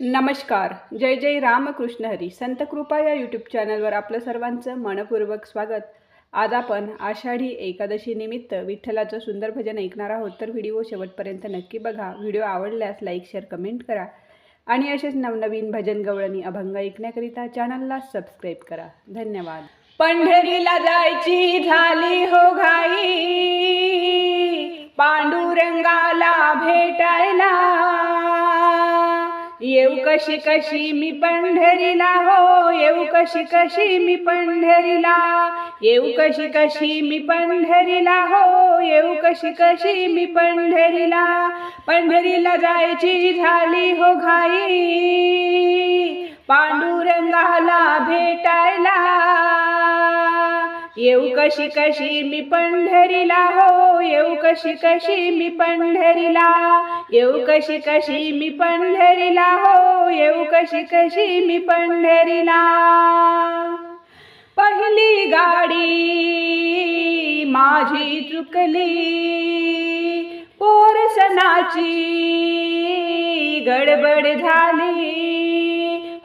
नमस्कार. जय जय रामकृष्ण हरी. संत कृपा या यूट्यूब चॅनलवर आपलं सर्वांचं मनपूर्वक स्वागत. आज आपण आषाढी एकादशी निमित्त विठ्ठलाचं सुंदर भजन ऐकणार आहोत. तर व्हिडिओ शेवटपर्यंत नक्की बघा. व्हिडिओ आवडल्यास लाईक शेअर कमेंट करा. आणि असेच नवनवीन भजन गवळणी अभंग ऐकण्याकरिता चॅनलला सबस्क्राईब करा. धन्यवाद. पंढरीला जायची झाली हो घाई. पांडुरंगाला भेटायला येऊ कशी कशी मी पंढरीला हो येऊ कशी कशी मी पंढरीला. येऊ कशी कशी मी पंढरीला हो येऊ कशी कशी मी पंढरीला. पंढरीला जायची झाली हो घाई पांडुरंगाला भेटायला. येऊ कशी कशी मी पंढरीला हो येऊ कशी कशी मी पंढरीला. येऊ कशी कशी मी पंढरीला हो येऊ कशी कशी मी पंढरीला. पहिली गाडी माझी चुकली पोरसनाची गडबड झाली.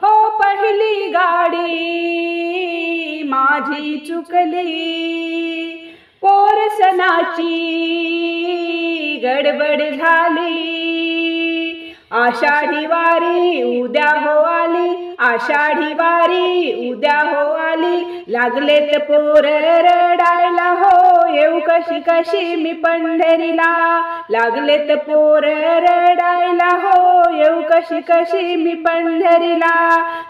हो पहिली गाडी माझी चुकली. पोरसनाची गडबड झाली. आषाढी वारी उद्या हो आली. आषाढी वारी उद्या हो आली. लागलेत पोर रडा कशी कशी मी पंढरीला लागलेत पोर रडायला. हो येऊ कशी कशी मी पंढरीला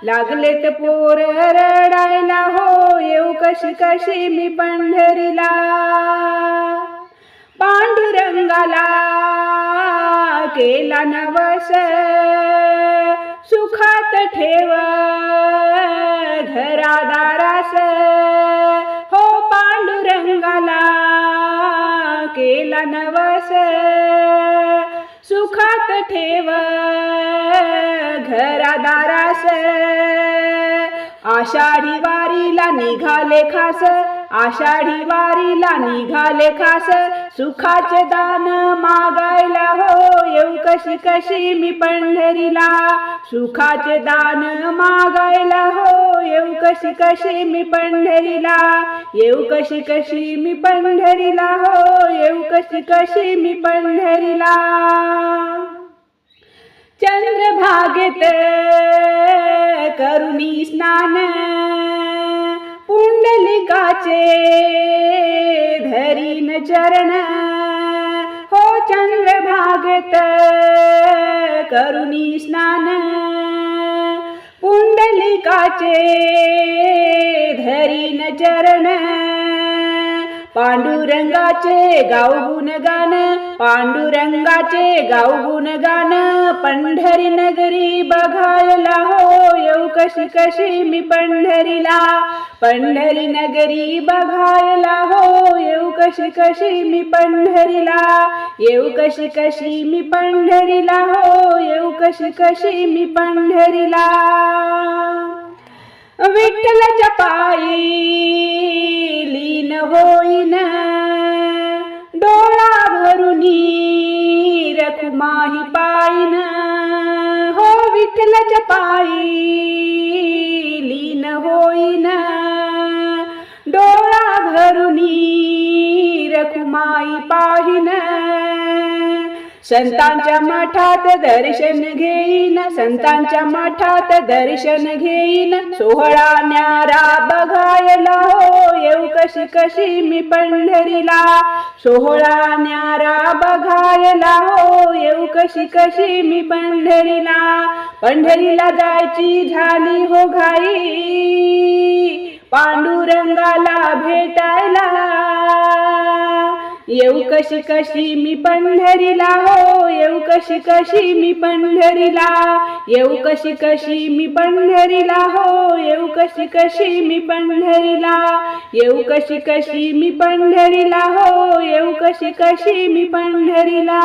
लागलेत पोर रडायला. हो येऊ कशी कशी मी पंढरीला पांडुरंगाला केला नवस सुखात ठेवा केला सुखात ठेव घरादारास. आषाढी वारीला निघाले खास आषाढी वारीला निघाले खास सुखाचे दान मागायला हो येऊ कशी कशी मी पंढरीला. सुखाचे दान मागायला हो येऊ कशी कशी मी पंढरीला. येऊ कशी कशी मी पंढरीला हो येऊ कशी कशी मी पंढरीला. चंद्रभागेत करुणी स्नान पुंडलिकाचे धरीन चरण. हो चंद्रभागेत करुणी स्नान पुंडलिकाचे धरीन चरण. पांडुरंगाचे गाऊ गुणगान पांडुरंगाचे गाऊ गुणगान पंढरी नगरी बघायला हो येऊ कशी कशी मी पंढरीला. पंढरी नगरी बघायला हो येऊ कशी कशी मी पंढरीला. येऊ कशी कशी मी पंढरीला हो येऊ कशी कशी मी पंढरीला. विठ्ठलाच्या पायी लीन होईना. डोळा भरुनी रखुमाही पायना. हो विठ्ठलाच्या पायी लीन होईना. डोळा भरुनी रखुमाई पाहिना संतांच्या मठात दर्शन घेईन संतांच्या मठात दर्शन घेईन. सोहळा न्यारा बघायला हो येऊ कशी कशी मी पंढरीला. सोहळा न्यारा बघायला हो येऊ कशी कशी मी पंढरीला. पंढरीला जायची झाली हो घाई पांडुरंगाला भेटायला. येऊ कशी कशी मी पंढरीला हो येऊ कशी कशी मी पंढरीला. येऊ कशी कशी मी पंढरीला हो येऊ कशी कशी मी पंढरीला. येऊ कशी कशी मी पंढरीला हो येऊ कशी कशी मी पंढरीला.